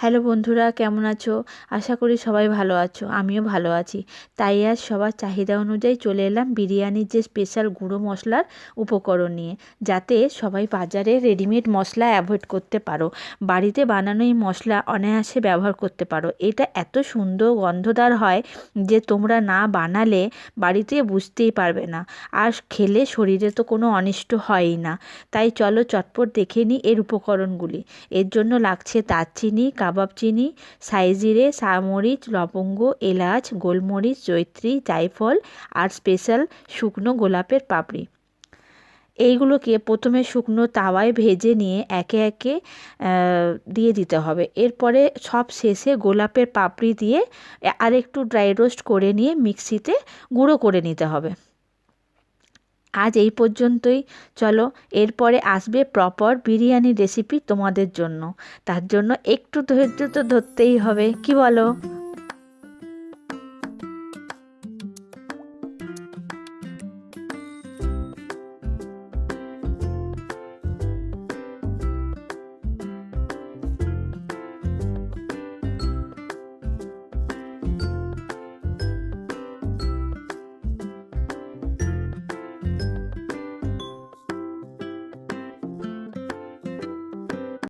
Hello বন্ধুরা, কেমন আছো? আশা করি সবাই ভালো আছো, আমিও ভালো আছি। তাই আজ সবার চাহিদা অনুযায়ী চলে এলাম বিরিয়ানির যে স্পেশাল গুঁড়ো মশলার উপকরণ নিয়ে, যাতে সবাই বাজারে রেডিমেড মশলা অ্যাভয়েড করতে পারো, বাড়িতে বানানো এই মশলা অনায়াসে ব্যবহার করতে পারো। এটা এত সুন্দর গন্ধদার হয় যে তোমরা না বানালে বাড়িতে বুঝতেই পারবে না, আর খেলে শরীরে তো কোনো অনিষ্ট হয়ই না। তাই চলো চটপট দেখে নিই এর উপকরণগুলি। এর জন্য লাগছে দারচিনি কাবাব চিনি, সাইজিরে, সামরিচ, লবঙ্গ, এলাচ, গোলমরিচ জৈত্রী জায়ফল আর স্পেশাল শুকনো গোলাপের পাপড়ি। এইগুলোকে প্রথমে শুকনো তাওয়ায় ভেজে নিয়ে একে একে দিয়ে দিতে হবে। এরপরে সব শেষে গোলাপের পাপড়ি দিয়ে আরেকটু ড্রাই রোস্ট করে নিয়ে মিক্সিতে গুঁড়ো করে নিতে হবে। আজ এই পর্যন্তই। চলো, এরপরে আসবে প্রপার বিরিয়ানি রেসিপি তোমাদের জন্য। তার জন্য একটু ধৈর্য তো ধরতেই হবে, কি বলো?